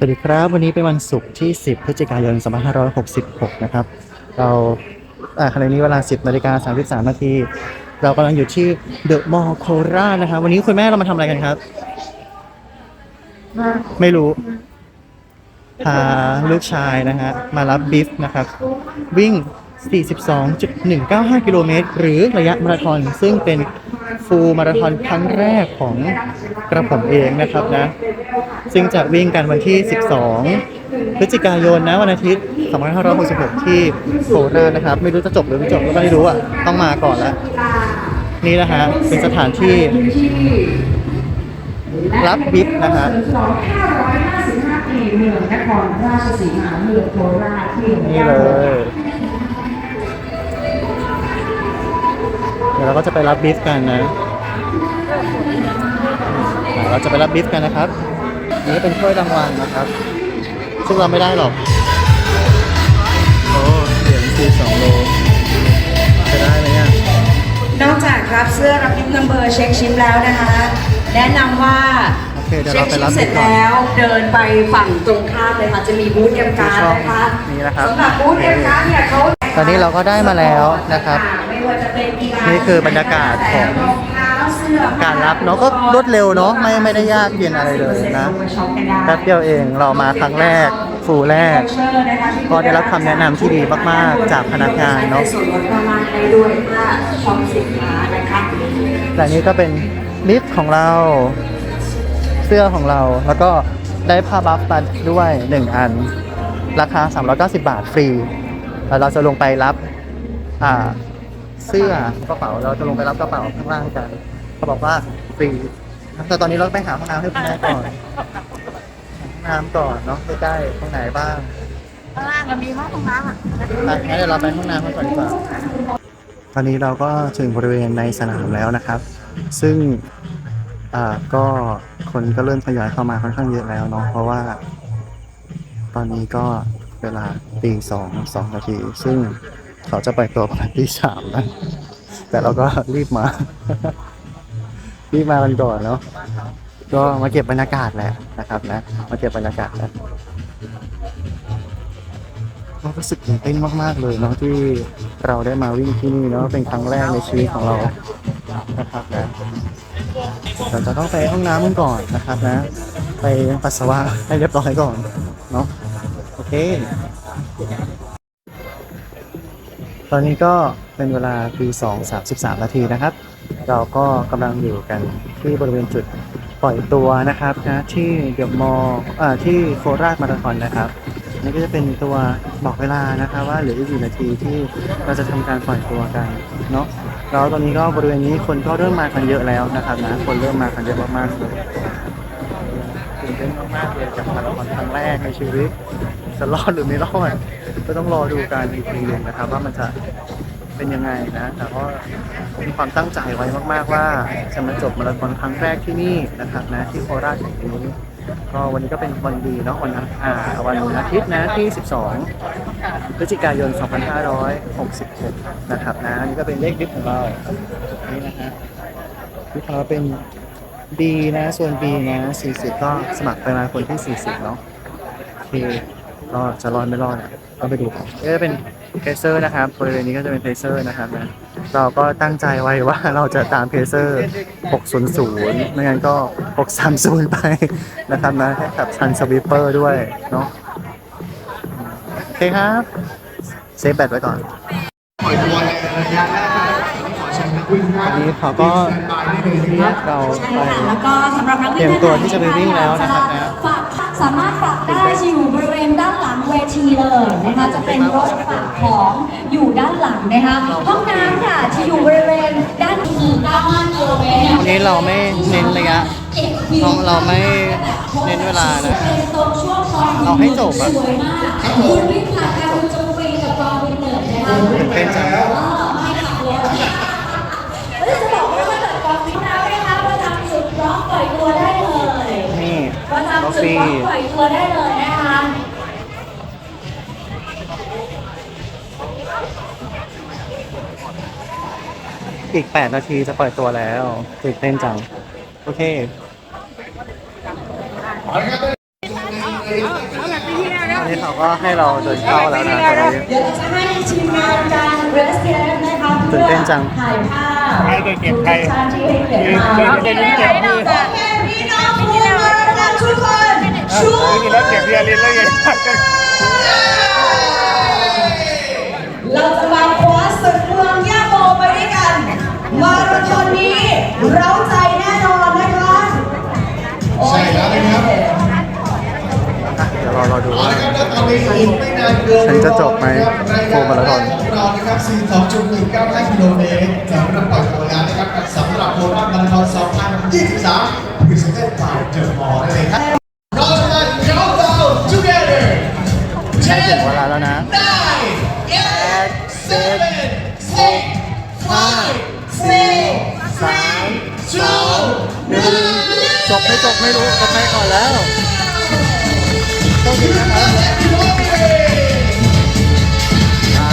สวัสดีครับ วันนี้เป็นวันศุกร์ที่ 10 พฤศจิกายน 2566 นะครับ เราอ่าขณะนี้เวลา 10นาฬิกา33นาที เรากำลังอยู่ที่เดอะมอลล์โคราชนะครับ วันนี้คุณแม่เรามาทำอะไรกันครับ ไม่รู้ พาลูกชายนะฮะมารับบิฟนะครับ วิ่ง 42.195 กิโลเมตร หรือระยะมาราธอน ซึ่งเป็นฟูลมาราธอนครั้งแรกของกระผมเองนะครับนะ ซึ่งจะวิ่งกันวันที่ 12 พฤศจิกายนนะวันอาทิตย์ 2566 ที่โคราชนะครับ ไม่รู้จะจบหรือไม่จบก็ไม่รู้อะ ต้องมาก่อนแล้วนี่นะฮะ เป็นสถานที่รับบิฟนะฮะ2555ปีเมืองนครราชสีมาเมืองโคราชที่นี่เลย ดี๋ยวเราก็จะไปรับบิฟกันนะอ่าเราจะไปรับบิฟกันนะครับนี่เป็นถ้วยรางวัลนะครับ ซึ่งเราไม่ได้หรอก โอ้เหรียญซีสองโลจะได้ไหมเนี่ยนอกจากรับเสื้อรับลิฟต์นัมเบอร์เช็คชิปแล้วนะคะ แนะนำว่าโอเคเดี๋ยวเช็เราคไปชิปรับเสร็จก่อนแล้วเดินไปฝั่งตรงข้ามเลยค่ะ จะมีบูธเอ็มการ์ดนะคะนี่นะครับสำหรับบูธเอ็มการ์ดเนี่ยเขา ตอนนี้เราก็ได้มาแล้วนะครับนี่คือบรรยากาศของการรับเนาะก็รวดเร็วเนาะไม่ไม่ได้ยากเย็นอะไรเลยนะแป๊บเดียวเองเรามาครั้งแรกฟูลแรก ก็ได้รับคำแนะนำที่ดีมาก ๆ จากพนักงานเนอะส่วนลดประมาได้ด้วยถ้าชอปสินค้านะคะแต่นี้ก็เป็นลิฟต์ของเราเสื้อของเราแล้วก็ได้ผ้าบัฟมาด้วย 1 อัน ราคา 390 บาทฟรี แล้วเราจะลงไปรับอ่าเสื้อกระเป๋า เราจะลงไปรับกระเป๋าข้างล่างกัน เขาบอกว่าฟรีแต่ตอนนี้เราไปหาห้องน้ำให้คุณแม่ก่อนห้องน้ำก่อนเนาะใกล้ๆตรงไหนบ้างข้างล่างเรามีห้องน้ำอะไปงั้นเดี๋ยวเราไปห้องน้ำกันก่อนดีกว่าตอนนี้เราก็ถึงบริเวณในสนามแล้วนะครับ ซึ่งอ่าก็คนก็เริ่มทยอยเข้ามาค่อนข้างเยอะแล้วเนาะเพราะว่า ตอนนี้ก็ เวลาตีสองสองนาที ซึ่งเขาจะไปตัวประมาณตีสามนะแต่เราก็รีบมา รีบมากันก่อนเนาะก็มาเก็บบรรยากาศแหละนะครับนะ มาเก็บบรรยากาศแล้วก็รู้สึกตื่นเต้นมาก ๆ เลยเนาะที่เราได้มาวิ่งที่นี่เนาะเป็นครั้งแรกในชีวิตของเรานะครับนะเราจะต้องไปห้องน้ำกันก่อนนะครับนะ ไปปัสสาวะให้เรียบร้อยก่อนเนาะ เค ตอนนี้ก็เป็นเวลาตีสองสามสิบสามนาทีนะครับ เราก็กำลังอยู่กันที่บริเวณจุดปล่อยตัวนะครับนะที่เดอะมออ่าที่โคราชมาราธอนนะครับนี่ก็จะเป็นตัวบอกเวลานะคะว่าเหลืออีกกี่นาทีที่เราจะทำการปล่อยตัวกันเนาะแล้วตอนนี้ก็บริเวณนี้คนก็เริ่มมากันเยอะแล้วนะครับนะคนเริ่มมากันเยอะมากๆเลยตื่นเต้นมากๆเลยกับมาราธอนครั้งแรกในชีวิต จะรอดหรือไม่รอดก็ต้องรอดูกันอีกทีหนึ่งนะครับ ว่ามันจะเป็นยังไงนะแต่ก็มีความตั้งใจไว้มาก ๆ ว่าจะมาจบมาราธอนครั้งแรกที่นี่นะครับนะที่โคราชแห่งนี้ก็วันนี้ก็เป็นวันดีเนาะวันอาอ่าวันอาทิตย์นะที่ 12 พฤศจิกายน 2566 นะครับนะอันนี้ก็เป็นเลขดิฟของเรานี่นะฮะดิฟของเราเป็น B นะ ส่วน B นะ 40 ก็สมัครไปมาคนที่ 40 เนาะโอเค ก็จะรอดไม่รอดอะก็ไปดูกันก็จะเป็นเพเซอร์นะครับบริเวณนี้ก็จะเป็นเพเซอร์นะครับนะเราก็ตั้งใจไว้ว่าเราจะตามเพเซอร์ 600 ไม่งั้นก็ 630 ไปนะครับนะให้กับทันสวิปเปอร์ด้วยเนาะโอเคครับ เซฟแบตไว้ก่อนวันนี้เขาก็เรียกเราไปแล้วก็สำหรับนักเตรียมตัวที่จะไปวิ่งแล้วนะครับนะฝากสามารถฝากได้ จะอยู่บริเวณด้านหลังเวทีเลยนะคะจะเป็นรถฝากของอยู่ด้านหลังนะคะห้องน้ำค่ะจะอยู่บริเวณด้านนี้95กิโลเมตรวันนี้เราไม่เน้นระยะเราเราไม่เน้นเวลานะตรงช่วงคอนเอาให้จบอะสวยมากคุณวิ่งผ่านการคุณจะฟรีกับกองบินเตอร์นะคะตื่นเต้นจังไม่ขับรถแล้วจะบอกว่าถ้าเกิดกองบินแล้วนะคะประจำจุดร้องปล่อยตัวได้เลยนี่ประกาจำแฟจุดร้องปล่อยตัวได้เลยนะ คะอีก 8 นาทีจะปล่อยตัวแล้วตื่นเต้นจัง โอเคอันนี้เขาก็ให้เราเดินเข้าแล้วนะตอนนี้เดี๋ยวเราจะให้ทีมงานการเรสเกนนะคะตื่นเต้นจังถ่ายภาพใครจะเก็บใครชาติที่ให้เกียรติมาเก็บเก็บเก็บมือ คนชูกินแล้วเก็บเบียร์ลินแล้วยังเราจะมาคว้าศึกเมืองย่าโมไปด้วยกัน มาราธอนนี้เร้าใจแน่นอนนะคะใช่แล้วนะครับอะเดี๋ยวรอเราดูเอาว่าละครับแล้วตอนนี้อีกไม่นานเกินฉันจะจบไหมโฟร์มาราธอนของเรานะครับ42.195กิโลเมตรจะเริ่มปล่อยตัวแล้วนะครับกับสำหรับโคราชมาราธอน2023 Presented by The Mall นั่นเองครับเราจะ ถึงเวลาแล้วนะ nine eight seven six five four สาม two หนึ่งจบไม่จบไม่รู้จะไปก่อนแล้วโชคดีนะครับใช่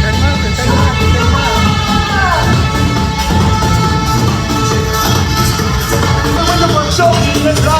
เต้นมากตื่นเต้นมากตื่นเต้นมาโชคดีนะครับ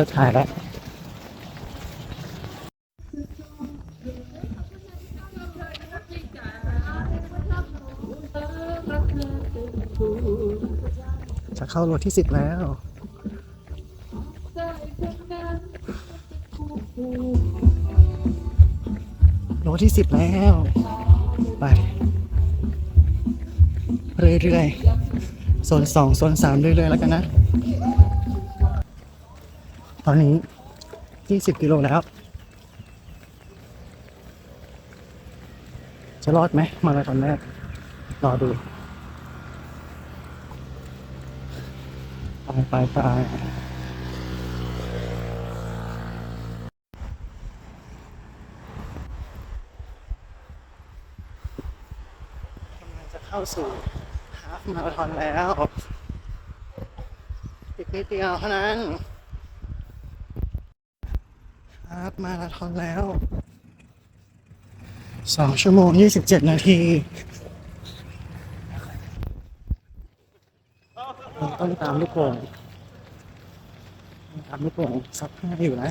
ราจะเลิกถ่ายแล้วจะเข้าโลที่สิบแล้วโลที่สิบแล้ว ไป เรื่อยๆโซนสองโซนสามเรื่อยๆแล้วกันนะ ตอนนี้ 20 กิโลแล้ว จะรอดไหมมาราธอนแรก รอดู ไปไปไปกำลังจะเข้าสู่ฮาฟมาราธอนแล้ว อีกนิดเดียวเท่านั้น ครับ มาราธอนแล้วสองชั่วโมงยี่สิบเจ็ดนาทีต้องตามลูกโป่งตามลูกโป่งซับห้าอยู่นะ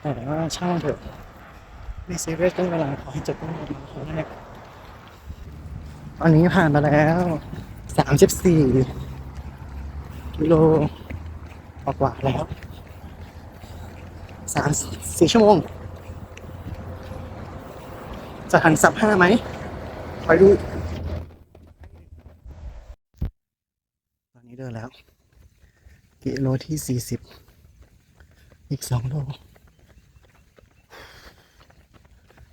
แต่ว่าช่างเถอะไม่ซีเรียสเรื่องเวลาขอให้จบต้องมาคนแรกตอนนี้ผ่านมาแล้วสามสิบสี่กิโล กว่าๆแล้วสามสี่ชั่วโมง จะทันสับห้าไหมคอยดู ตอนนี้เดินแล้ว กิโลที่สี่สิบอีกสองโล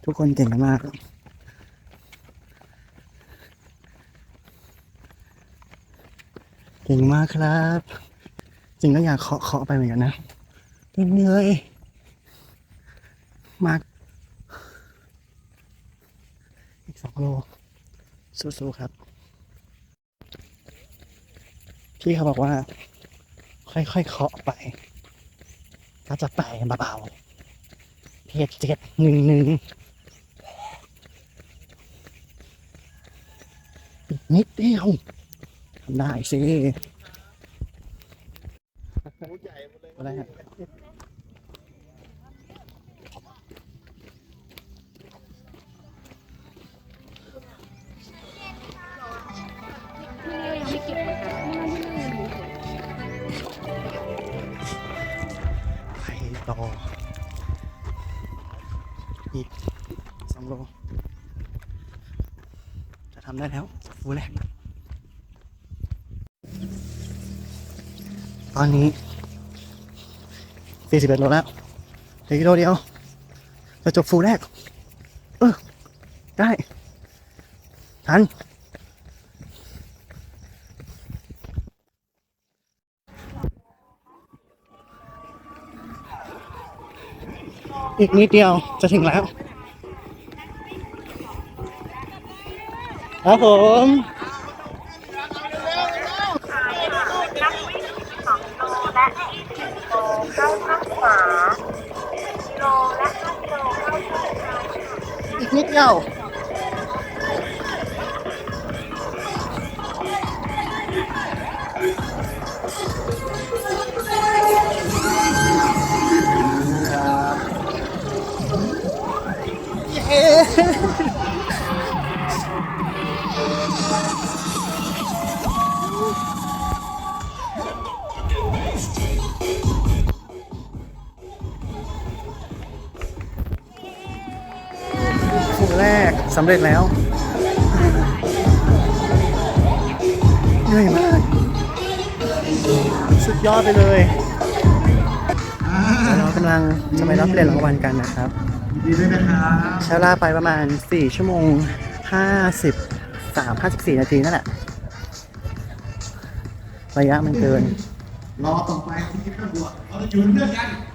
ทุกคนเก่งมากเก่งมากครับ จริงก็อยากเคาะเคาะไปเหมือนกันนะเหนื่อยมาก อีกสองโลสู้ๆครับ พี่เขาบอกว่า ค่อยๆเคาะไปก็จะไปเบาๆเพียเจ็ดหนึ่งหนึ่งนิดเดียวทำได้สิ อะไรฮะไปต่ออีกสองโล จะทำได้แล้วฟูแรก ตอนนี้41โลแล้วเหลือกิโลเดียวจะจบฟูลแรก เออ ได้ทันอีกนิดเดียวจะถึงแล้วครับผม อีกนิดเดียว สำเร็จแล้วเหนื่อยมาก สุดยอดไปเลยแล้วเรากำลังจะไปรับเหรียญรางวัลกันนะครับดีด้วยนะครับใช้เวลาไปประมาณ 4 ชั่วโมง 53 54 นาทีนั่นแหละระยะมันเกิน รอต่อไปที่นี่ก็บวกเราจะอยู่เป็นเพื่อนกันรอต่อไปเป็นท่านกำมุนเกษราสุ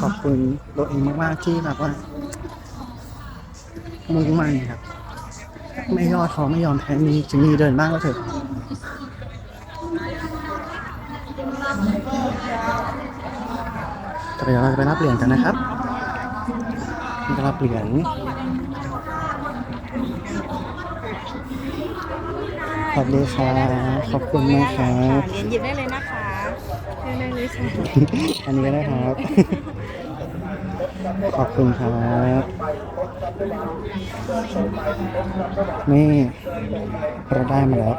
ขอบคุณตัวเองมากๆที่แบบว่ามุ่งมั่นครับ ไม่ย่อท้อไม่ยอมแพ้มีจะมีเดินบ้างก็เถอะเดี๋ยวเราจะไปรับเหรียญกันนะครับไปรับเหรียญขอบคุณครับขอบคุณมากครับเรียนหยิบได้เลย อันนี้ก็ได้ครับ ขอบคุณครับ นี่เราได้มาแล้ว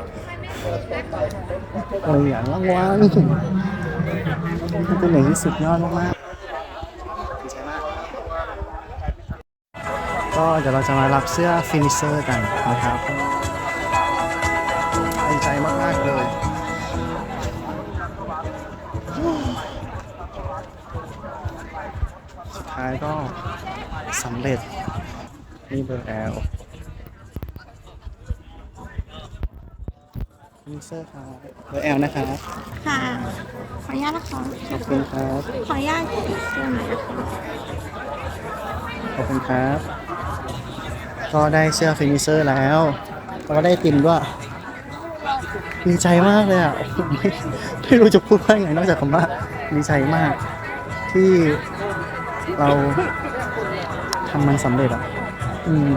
เราอย่างรางวัลมันเป็นอย่งที่สุดยอดมากๆดีใจมากก็เดี๋ยวเราจะมารับเสื้อฟินิเซอร์กันนะครับายก็สำเร็จ นี่เบอร์แอลมิเซอร์ครับเบอร์แอลนะครับค่ะ ขออนุญาตนะคะขอบคุณครับ ขออนุญาตเสื้อหน่อยนะคะขอบคุณครับ ก็ได้เสื้อฟินิเซอร์แล้วแล้วก็ได้ติมด้วยดีใจมากเลยอะไม่ไม่รู้จะพูดว่าไงนอกจากคำว่าดีใจมาก ที่ เราทำมันสำเร็จอะอืม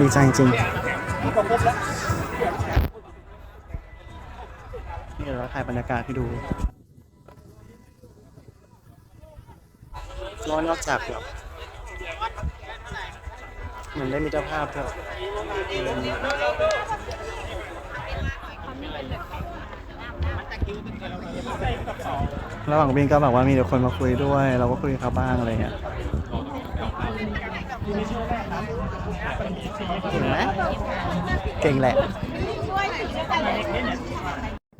ดีใจจริงนี่เราถ่ายบรรยากาศให้ดูร้อนนอกจากแบบเหมือนได้มีเจ้าภาพด้วย ระหว่างบินก็แบบว่ามีเดี๋ยวคนมาคุยด้วย เราก็คุยกับเขาบ้างอะไรเงี้ยเก่งไหมเก่งแหละ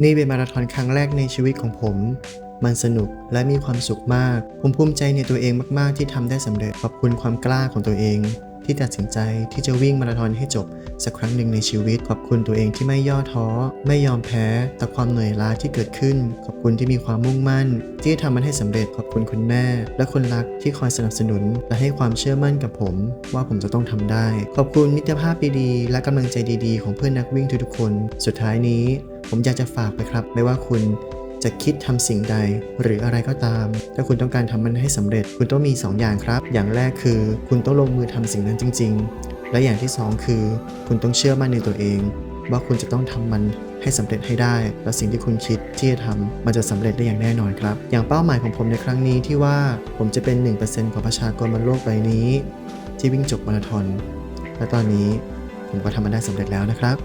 นี่เป็นมาราธอนครั้งแรกในชีวิตของผม มันสนุกและมีความสุขมาก ผมภูมิใจในตัวเองมาก ๆ ที่ทำได้สำเร็จขอบคุณความกล้าของตัวเอง ที่ตัดสินใจที่จะวิ่งมาราธอนให้จบ สักครั้งหนึ่งในชีวิต ขอบคุณตัวเองที่ไม่ย่อท้อ ไม่ยอมแพ้ แต่ความเหนื่อยล้าที่เกิดขึ้น ขอบคุณที่มีความมุ่งมั่น ที่จะทำมันให้สำเร็จขอบคุณคุณแม่ และคนรักที่คอยสนับสนุน และให้ความเชื่อมั่นกับผม ว่าผมจะต้องทำได้ ขอบคุณมิตรภาพดีๆและกำลังใจดีๆ ของเพื่อนนักวิ่งทุกๆคน สุดท้ายนี้ ผมอยากจะฝากไปครับ ไม่ว่าคุณ จะคิดทำสิ่งใดหรืออะไรก็ตาม ถ้าคุณต้องการทำมันให้สำเร็จ คุณต้องมี 2 อย่างครับ อย่างแรกคือคุณต้องลงมือทำสิ่งนั้นจริง ๆ และอย่างที่ 2 คือ คุณต้องเชื่อมั่นในตัวเอง ว่าคุณจะต้องทำมันให้สำเร็จให้ได้ และสิ่งที่คุณคิดที่จะทำมันจะสำเร็จได้อย่างแน่นอนครับ อย่างเป้าหมายของผมในครั้งนี้ที่ว่าผมจะเป็น 1%ของประชากรบนโลกใบนี้ ที่วิ่งจบมาราธอนและตอนนี้ผมก็ทำมันได้สำเร็จแล้วนะครับ